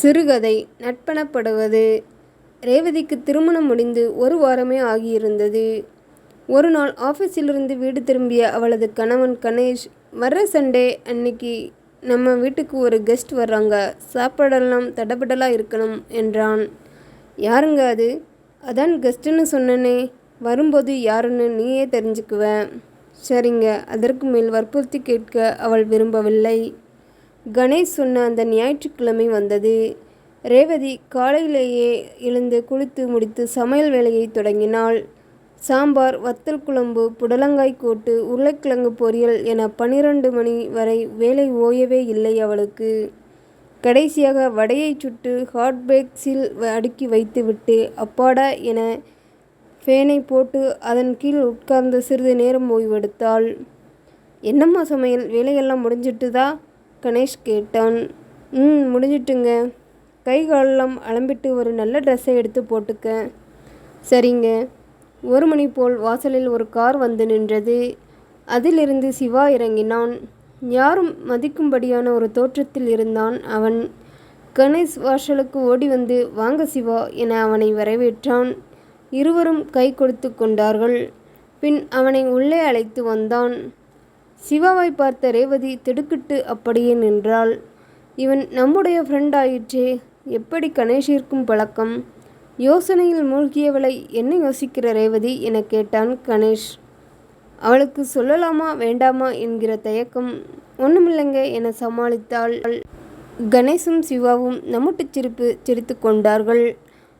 சிறுகதை நட்பணப்படுவது ரேவதிக்கு திருமணம் முடிந்து ஒரு வாரமே ஆகியிருந்தது. ஒரு நாள் ஆஃபீஸிலிருந்து வீடு திரும்பிய அவளது கணவன் கணேஷ் வர்ற சண்டே அன்னைக்கு நம்ம வீட்டுக்கு ஒரு கெஸ்ட் வர்றாங்க. சாப்பாடெல்லாம் தடபடலாக இருக்கணும் என்றான். யாருங்க அது? அதான் கெஸ்ட்டுன்னு சொன்னனே. வரும்போது யாருன்னு நீயே தெரிஞ்சுக்குவ. சரிங்க. அதற்கு மேல் வற்புறுத்தி கேட்க அவள் விரும்பவில்லை. கணேஷ் சொன்ன அந்த ஞாயிற்றுக்கிழமை வந்தது. ரேவதி காலையிலேயே எழுந்து குளித்து முடித்து சமையல் வேலையைத் தொடங்கினாள். சாம்பார் வத்தல் குழம்பு புடலங்காய் கூட்டு உருளைக்கிழங்கு பொரியல் என பன்னிரண்டு மணி வரை வேலை ஓயவே இல்லை அவளுக்கு. கடைசியாக வடையைச் சுட்டு ஹாட்பேக்ஸில் அடுக்கி வைத்துவிட்டு அப்பாடா என ஃபேனை போட்டு அதன் கீழ் உட்கார்ந்து சிறிது நேரம் ஓய்வெடுத்தாள். என்னம்மா சமையல் வேலையெல்லாம் முடிஞ்சுட்டுதா? கணேஷ் கேட்டான். ம் முடிஞ்சுட்டுங்க. கை காலெல்லாம் அலம்பிட்டு ஒரு நல்ல ட்ரெஸ்ஸை எடுத்து போட்டுக்க. சரிங்க. ஒரு மணி போல் வாசலில் ஒரு கார் வந்து நின்றது. அதிலிருந்து சிவா இறங்கினான். யாரும் மதிக்கும்படியான ஒரு தோற்றத்தில் இருந்தான் அவன். கணேஷ் வாசலுக்கு ஓடி வந்து வாங்க சிவா என அவனை வரவேற்றான். இருவரும் கை கொடுத்து கொண்டார்கள். பின் அவனை உள்ளே அழைத்து வந்தான். சிவாவைப் பார்த்த ரேவதி திடுக்கிட்டு அப்படியே நின்றாள். இவன் நம்முடைய ஃப்ரெண்ட் ஆயிற்றே. எப்படி கணேஷிற்கும் பழக்கம்? யோசனையில் மூழ்கியவளை என்ன யோசிக்கிற ரேவதி எனக் கேட்டான் கணேஷ். அவளுக்கு சொல்லலாமா வேண்டாமா என்கிற தயக்கம். ஒன்றுமில்லைங்க என சமாளித்தாள். கணேஷும் சிவாவும் நம்முட்டு சிரிப்பு சிரித்து கொண்டார்கள்.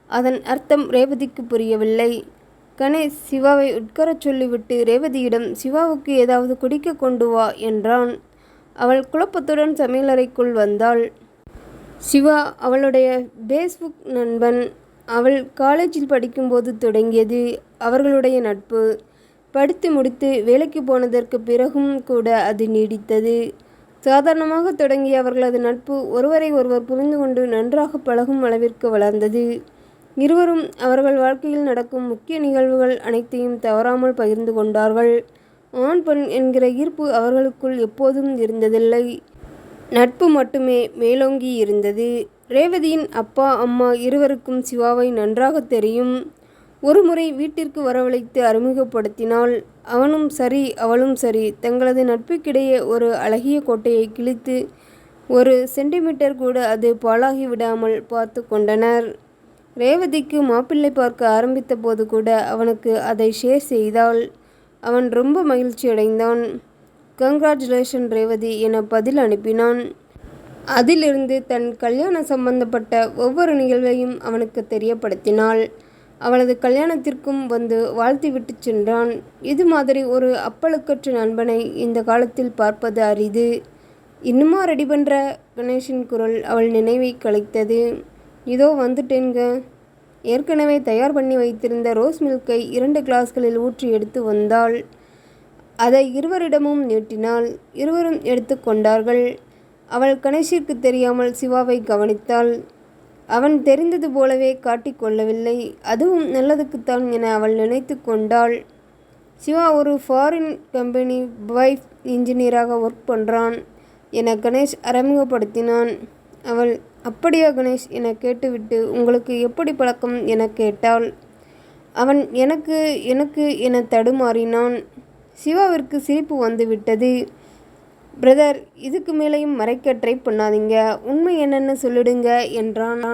அதன் அர்த்தம் ரேவதிக்கு புரியவில்லை. கணேஷ் சிவாவை உட்காரச் சொல்லிவிட்டு ரேவதியிடம் சிவாவுக்கு ஏதாவது குடிக்க கொண்டு வா என்றான். அவள் குழப்பத்துடன் சமையலறைக்குள் வந்தாள். சிவா அவளுடைய பேஸ்புக் நண்பன். அவள் காலேஜில் படிக்கும்போது தொடங்கியது அவர்களுடைய நட்பு. படித்து முடித்து வேலைக்கு போனதற்குப் பிறகும் கூட அது நீடித்தது. சாதாரணமாக தொடங்கிய அவர்களது நட்பு ஒருவரை ஒருவர் புரிந்து கொண்டு நன்றாகப் பழகும் அளவிற்கு வளர்ந்தது. இருவரும் அவர்கள் வாழ்க்கையில் நடக்கும் முக்கிய நிகழ்வுகள் அனைத்தையும் தவறாமல் பகிர்ந்து கொண்டார்கள். ஆண் பெண் என்கிற ஈர்ப்பு அவர்களுக்குள் எப்போதும் இருந்ததில்லை. நட்பு மட்டுமே மேலோங்கி இருந்தது ரேவதியின் அப்பா அம்மா இருவருக்கும் சிவாவை நன்றாகத் தெரியும். ஒருமுறை வீட்டிற்கு வரவழைத்து அறிமுகப்படுத்தினாள். அவனும் சரி அவளும் சரி தங்களது நட்புக்கிடையே ஒரு அழகிய கோட்டையை கிழித்து ஒரு சென்டிமீட்டர் கூட அது பாழாகி விடாமல் பார்த்து கொண்டனர். ரேவதிக்கு மாப்பிள்ளை பார்க்க ஆரம்பித்தபோது கூட அவனுக்கு அதை ஷேர் செய்தால் அவன் ரொம்ப மகிழ்ச்சியடைந்தான். கங்க்ராச்சுலேஷன் ரேவதி என பதில் அனுப்பினான். அதிலிருந்து தன் கல்யாணம் சம்பந்தப்பட்ட ஒவ்வொரு நிகழ்வையும் அவனுக்கு தெரியப்படுத்தினாள். அவளது கல்யாணத்திற்கும் வந்து வாழ்த்திவிட்டுச் சென்றான். இது மாதிரி ஒரு அப்பழுக்கற்ற நண்பனை இந்த காலத்தில் பார்ப்பது அரிது. இன்னுமா ரெடி பண்ணுற கணேஷின் குரல் அவள் நினைவை கலைத்தது. இதோ வந்துட்டேன்க ஏற்கனவே தயார் பண்ணி வைத்திருந்த ரோஸ் மில்கை இரண்டு கிளாஸ்களில் ஊற்றி எடுத்து வந்தாள். அதை இருவரிடமும் நீட்டினாள். இருவரும் எடுத்துக்கொண்டார்கள் அவள் கணேஷிற்கு தெரியாமல் சிவாவை கவனித்தாள். அவன் தெரிந்தது போலவே காட்டிக்கொள்ளவில்லை அதுவும் நல்லதுக்குத்தான் என அவள் நினைத்து கொண்டாள். சிவா ஒரு ஃபாரின் கம்பெனி வைஃப் இன்ஜினியராக ஒர்க் பண்ணுறான் என கணேஷ் அறிமுகப்படுத்தினான். அவள் அப்படியா கணேஷ் என கேட்டுவிட்டு உங்களுக்கு எப்படி பழக்கம் என கேட்டாள். அவன் எனக்கு எனக்கு என தடுமாறினான். சிவாவிற்கு சிரிப்பு வந்துவிட்டது. பிரதர் இதுக்கு மேலேயும் மறைக்க ட்ரை பண்ணாதீங்க. உண்மை என்னன்னு சொல்லிடுங்க என்றான்.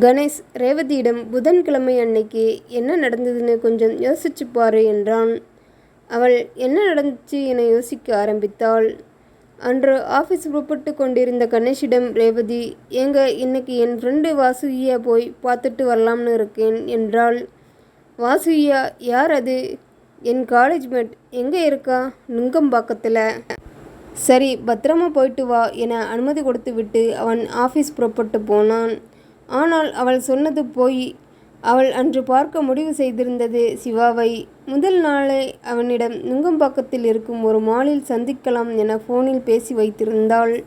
கணேஷ் ரேவதியிடம் புதன்கிழமை அன்னைக்கு என்ன நடந்ததுன்னு கொஞ்சம் யோசிச்சுப் பாரு என்றான். அவள் என்ன நடந்துச்சு என யோசிக்க ஆரம்பித்தாள். அன்று ஆஃபீஸ் புறப்பட்டு கொண்டிருந்த கணேஷிடம் ரேவதி ஏங்க இன்னைக்கு என் ஃப்ரெண்டு வாசுகியா போய் பார்த்துட்டு வரலாம்னு இருக்கேன் என்றாள். வாசுகியா யார் அது? என் காலேஜ் மேட். எங்கே இருக்கா? நுங்கம்பாக்கத்தில் சரி பத்திரமா போயிட்டு வா என அனுமதி கொடுத்துவிட்டு அவன் ஆஃபீஸ் புறப்பட்டு போனான். ஆனால் அவள் சொன்னது போய் அவள் அன்று பார்க்க முடிவு செய்திருந்தது சிவாவை. முதல் நாளே அவனிடம் நுங்கம்பாக்கத்தில் இருக்கும் ஒரு மாலில் சந்திக்கலாம் என ஃபோனில் பேசி வைத்திருந்தாள்.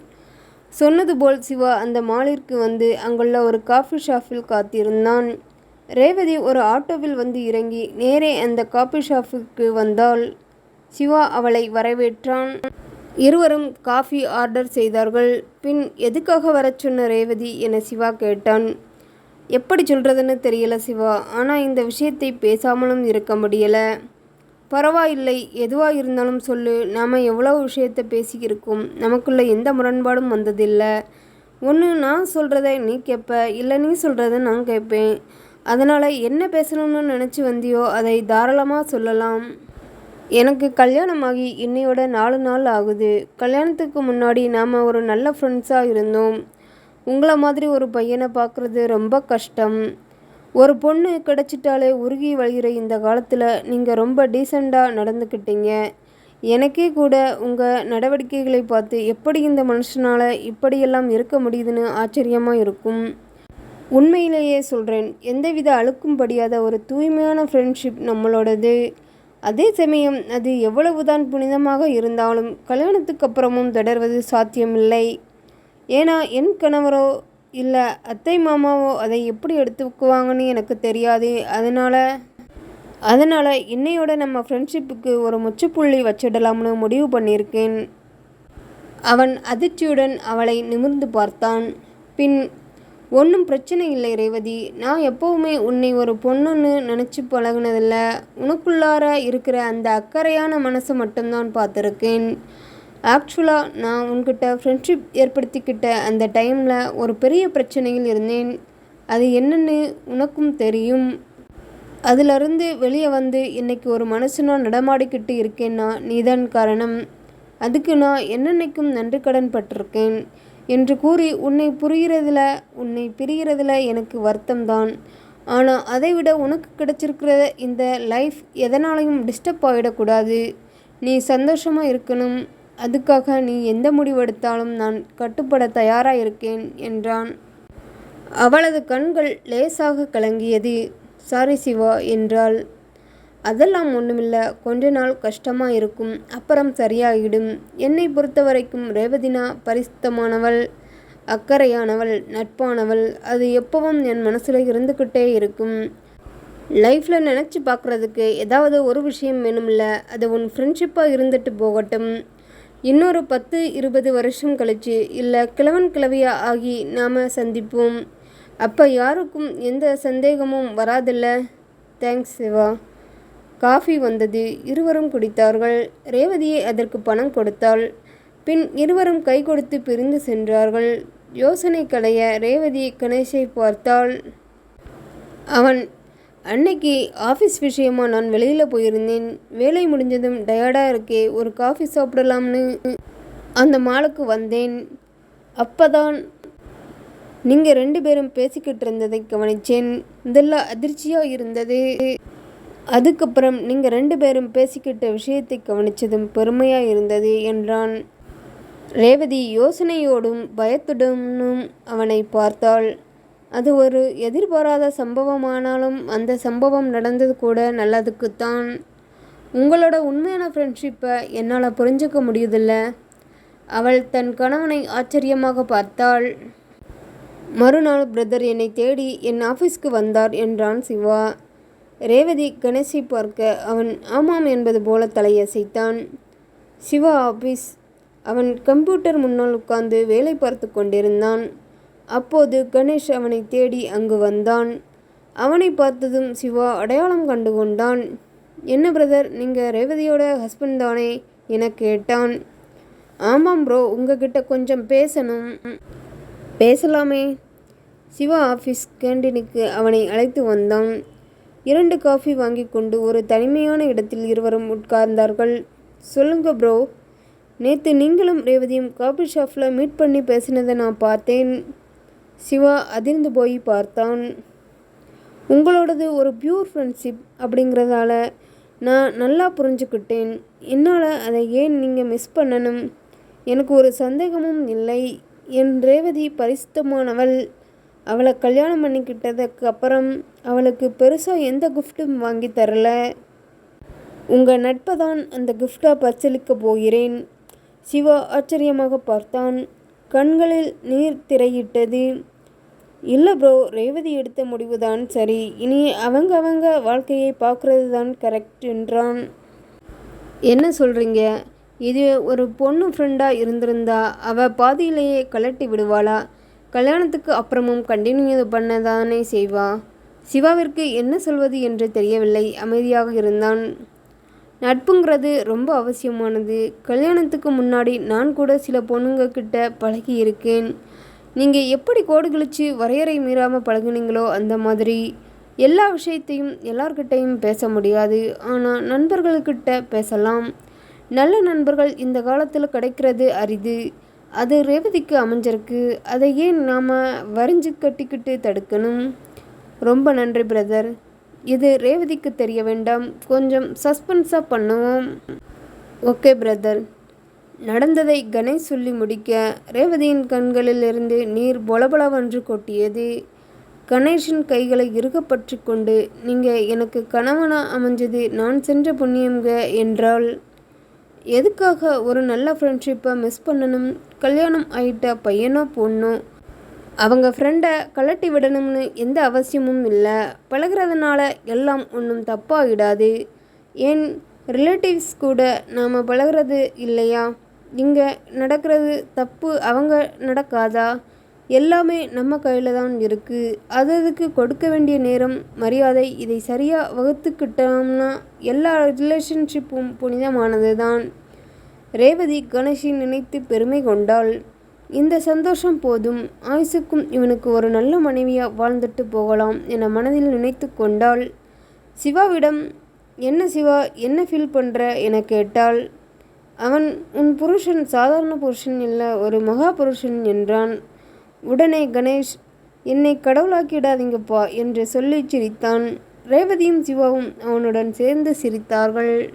சொன்னது போல் சிவா அந்த மாலிற்கு வந்து அங்குள்ள ஒரு காஃபி ஷாப்பில் காத்திருந்தான். ரேவதி ஒரு ஆட்டோவில் வந்து இறங்கி நேரே அந்த காபி ஷாப்புக்கு வந்தாள். சிவா அவளை வரவேற்றான். இருவரும் காஃபி ஆர்டர் செய்தார்கள் பின் எதுக்காக வரச் சொன்ன ரேவதி என சிவா கேட்டான் எப்படி சொல்கிறதுன்னு தெரியல சிவா. ஆனால் இந்த விஷயத்தை பேசாமலும் இருக்க முடியலை. பரவாயில்லை எதுவாக இருந்தாலும் சொல்லு. நாம் எவ்வளோ விஷயத்தை பேசிக்கிருக்கோம். நமக்குள்ள எந்த முரண்பாடும் வந்ததில்லை. ஒன்று நான் சொல்கிறத நீ கேட்ப இல்லை நீ சொல்கிறத நான் கேட்பேன் அதனால் என்ன பேசணும்னு நினச்சி வந்தியோ அதை தாராளமாக சொல்லலாம். எனக்கு கல்யாணமாகி இன்னையோட நாலு நாள் ஆகுது. கல்யாணத்துக்கு முன்னாடி நாம் ஒரு நல்ல ஃப்ரெண்ட்ஸாக இருந்தோம். உங்களை மாதிரி ஒரு பையனை பார்க்குறது ரொம்ப கஷ்டம். ஒரு பொண்ணு கிடச்சிட்டாலே உருகி வழிகிற இந்த காலத்தில் நீங்கள் ரொம்ப டீசெண்டாக நடந்துக்கிட்டீங்க. எனக்கே கூட உங்கள் நடவடிக்கைகளை பார்த்து எப்படி இந்த மனுஷனால் இப்படியெல்லாம் இருக்க முடியுதுன்னு ஆச்சரியமாக இருக்கும். உண்மையிலேயே சொல்கிறேன் எந்தவித அழுக்கும் படியாத ஒரு தூய்மையான ஃப்ரெண்ட்ஷிப் நம்மளோடது. அதே சமயம் அது எவ்வளவுதான் புனிதமாக இருந்தாலும் கல்யாணத்துக்கு அப்புறமும் தொடர்வது சாத்தியமில்லை. ஏன்னா என் கணவரோ இல்லை அத்தை மாமாவோ அதை எப்படி எடுத்துக்குவாங்கன்னு எனக்கு தெரியாது அதனால் அதனால் இன்னையோட நம்ம ஃப்ரெண்ட்ஷிப்புக்கு ஒரு முற்றுப்புள்ளி வச்சிடலாம்னு முடிவு பண்ணியிருக்கேன். அவன் அதிர்ச்சியுடன் அவளை நிமிர்ந்து பார்த்தான். பின் ஒன்றும் பிரச்சனை இல்லை ரேவதி. நான் எப்போவுமே உன்னை ஒரு பொண்ணுன்னு நினச்சி பழகுனதில்ல. உனக்குள்ளார இருக்கிற அந்த அக்கறையான மனசை மட்டும்தான் பார்த்துருக்கேன். ஆக்சுவலாக நான் உன்கிட்ட ஃப்ரெண்ட்ஷிப் ஏற்படுத்திக்கிட்ட அந்த டைமில் ஒரு பெரிய பிரச்சனையில் இருந்தேன். அது என்னன்னு உனக்கும் தெரியும். அதிலிருந்து வெளியே வந்து இன்னைக்கு ஒரு மனுஷனாக நடமாடிக்கிட்டு இருக்கேன்னா நீதான் காரணம். அதுக்கு நான் என்னென்னைக்கும் நன்றி கடன் பட்டிருக்கேன் என்று கூறி உன்னை புரிகிறதுல உன்னை பிரிகிறதுல எனக்கு வருத்தம்தான். ஆனால் அதை விட உனக்கு கிடைச்சிருக்கிற இந்த லைஃப் எதனாலையும் டிஸ்டர்ப் ஆகிடக்கூடாது நீ சந்தோஷமாக இருக்கணும். அதுக்காக நீ எந்த முடிவெடுத்தாலும் நான் கட்டுப்பட தயாராக இருக்கேன் என்றான். அவளது கண்கள் லேசாக கலங்கியது. சாரி சிவா என்றாள். அதெல்லாம் ஒன்றுமில்ல கொஞ்ச நாள் கஷ்டமாக இருக்கும். அப்புறம் சரியாகிடும் என்னை பொறுத்த வரைக்கும் ரேவதினா பரிசுத்தமானவள் அக்கறையானவள் நட்பானவள். அது எப்பவும் என் மனசில் இருந்துக்கிட்டே இருக்கும். லைஃப்பில் நினச்சி பார்க்குறதுக்கு ஏதாவது ஒரு விஷயம் வேணும்ல. அது உன் ஃப்ரெண்ட்ஷிப்பாக இருந்துட்டு போகட்டும். இன்னொரு பத்து இருபது வருஷம் கழிச்சு இல்லை கிழவன் கிழவியா ஆகி நாம் சந்திப்போம். அப்போ யாருக்கும் எந்த சந்தேகமும் வராதில்ல. தேங்க்ஸ் சிவா. காஃபி வந்தது. இருவரும் குடித்தார்கள். ரேவதியை அதற்கு பணம் கொடுத்தாள். பின் இருவரும் கை கொடுத்து பிரிந்து சென்றார்கள். யோசனை களைய ரேவதி கணேஷை பார்த்தாள். அவன் அன்னைக்கு ஆஃபீஸ் விஷயமா நான் வெளியில் போயிருந்தேன். வேலை முடிஞ்சதும் டயர்டாக இருக்கே ஒரு காஃபி சாப்பிடலாம்னு அந்த மாலுக்கு வந்தேன். அப்பதான் நீங்கள் ரெண்டு பேரும் பேசிக்கிட்டு இருந்ததை கவனித்தேன் இதெல்லாம் அதிர்ச்சியாக இருந்தது. அதுக்கப்புறம் நீங்கள் ரெண்டு பேரும் பேசிக்கிட்ட விஷயத்தை கவனித்ததும் பெருமையாக இருந்தது என்றான். ரேவதி யோசனையோடும் பயத்துடனும் அவனை பார்த்தாள். அது ஒரு எதிர்பாராத சம்பவமானாலும் அந்த சம்பவம் நடந்தது கூட நல்லதுக்குத்தான். உங்களோட உண்மையான ஃப்ரெண்ட்ஷிப்பை என்னால் புரிஞ்சுக்க முடியுதில்ல. அவள் தன் கணவனை ஆச்சரியமாக பார்த்தாள். மறுநாள் பிரதர் என்னை தேடி என் ஆஃபீஸ்க்கு வந்தார் என்றான் சிவா. ரேவதி கணேஷை பார்க்க அவன் ஆமாம் என்பது போல தலையசைத்தான். சிவா ஆஃபீஸ் அவன் கம்ப்யூட்டர் முன்னால் உட்கார்ந்து வேலை பார்த்து கொண்டிருந்தான். அப்போது கணேஷ் அவனை தேடி அங்கு வந்தான். அவனை பார்த்ததும் சிவா அடையாளம் கண்டு கொண்டான். என்ன பிரதர் நீங்கள் ரேவதியோட ஹஸ்பண்ட் தானே? என கேட்டான். ஆமாம் ப்ரோ உங்ககிட்ட கொஞ்சம் பேசணும். பேசலாமே. சிவா ஆஃபீஸ் கேண்டீனுக்கு அவனை அழைத்து வந்தான். இரண்டு காஃபி வாங்கி கொண்டு ஒரு தனிமையான இடத்தில் இருவரும் உட்கார்ந்தார்கள். சொல்லுங்க ப்ரோ நேற்று நீங்களும் ரேவதியும் காஃபி ஷாப்பில் மீட் பண்ணி பேசினதை நான் பார்த்தேன். சிவா அதிர்ந்து போய் பார்த்தான். உங்களோடது ஒரு பியூர் ஃப்ரெண்ட்ஷிப் அப்படிங்கிறதால நான் நல்லா புரிஞ்சுக்கிட்டேன். என்னால் அதை ஏன் நீங்கள் மிஸ் பண்ணணும்? எனக்கு ஒரு சந்தேகமும் இல்லை. என் ரேவதி பரிசுத்தமானவள். அவளை கல்யாணம் பண்ணிக்கிட்டதுக்கு அப்புறம் அவளுக்கு பெருசாக எந்த கிஃப்ட்டும் வாங்கி தரல. உங்கள் நட்பை தான் அந்த கிஃப்டாக பரிசளிக்க போகிறேன். சிவா ஆச்சரியமாக பார்த்தான். கண்களில் நீர் திரையிட்டது. இல்லை ப்ரோ ரேவதி எடுத்த முடிவு தான் சரி. இனி அவங்க அவங்க வாழ்க்கையை பார்க்குறது தான் கரெக்ட் என்றான். என்ன சொல்கிறீங்க இது ஒரு பொண்ணு ஃப்ரெண்டாக இருந்திருந்தா அவள் பாதியிலேயே கலட்டி விடுவாளா? கல்யாணத்துக்கு அப்புறமும் கண்டினியூ பண்ண தானே செய்வா? சிவாவிற்கு என்ன சொல்வது என்று தெரியவில்லை. அமைதியாக இருந்தான். நட்புங்கிறது ரொம்ப அவசியமானது. கல்யாணத்துக்கு முன்னாடி நான் கூட சில பொண்ணுங்க கிட்ட பழகி இருக்கேன். நீங்கள் எப்படி கோடு கிழிச்சு வரையறை மீறாமல் பழகுனீங்களோ அந்த மாதிரி. எல்லா விஷயத்தையும் எல்லார்கிட்டையும் பேச முடியாது. ஆனால் நண்பர்கள்கிட்ட பேசலாம். நல்ல நண்பர்கள் இந்த காலத்தில் கிடைக்கிறது அரிது. அது ரேவதிக்கு அமைஞ்சிருக்கு. அதை ஏன் நாம் வரைஞ்சு கட்டிக்கிட்டு தடுக்கணும்? ரொம்ப நன்றி பிரதர். இது ரேவதிக்கு தெரிய வேண்டாம். கொஞ்சம் சஸ்பென்ஸாக பண்ணுவோம். Okay brother. நடந்ததை கணேஷ் சொல்லி முடிக்க ரேவதியின் கண்களிலிருந்து நீர் பொலபொலவென்று கொட்டியது. கணேஷின் கைகளை இறுகப்பற்றி கொண்டு நீங்கள் எனக்கு கணவனா அமைஞ்சது நான் சென்ற புண்ணியம்க என்றால் எதுக்காக ஒரு நல்ல ஃப்ரெண்ட்ஷிப்பை மிஸ் பண்ணணும்? கல்யாணம் ஆயிட்ட பையனோ பொண்ணோ? அவங்க ஃப்ரெண்டை கலட்டி விடணும்னு எந்த அவசியமும் இல்லை. பழகிறதுனால எல்லாம் ஒன்றும் தப்பாகிடாது ஏன் ரிலேட்டிவ்ஸ் கூட நாம் பழகிறது இல்லையா? இங்கே நடக்கிறது தப்பு அவங்க நடக்காதா? எல்லாமே நம்ம கையில் தான் இருக்குது அது அதுக்கு கொடுக்க வேண்டிய நேரம் மரியாதை இதை சரியாக வகுத்துக்கிட்டோம்னா எல்லா ரிலேஷன்ஷிப்பும் புனிதமானது தான் ரேவதி கணேஷை நினைத்து பெருமை கொண்டாள். இந்த சந்தோஷம் போதும். ஆயுசுக்கும் இவனுக்கு ஒரு நல்ல மனைவியாக வாழ்ந்துட்டு போகலாம் என மனதில் நினைத்து கொண்டாள். சிவாவிடம் என்ன சிவா என்ன ஃபீல் பண்ணுற என கேட்டாள். அவன் உன் புருஷன் சாதாரண புருஷன் இல்லை ஒரு மகா புருஷன் என்றான். உடனே கணேஷ் என்னை கடவுளாக்கிடாதீங்கப்பா என்று சொல்லி சிரித்தான். ரேவதியும் சிவாவும் அவனுடன் சேர்ந்து சிரித்தார்கள்.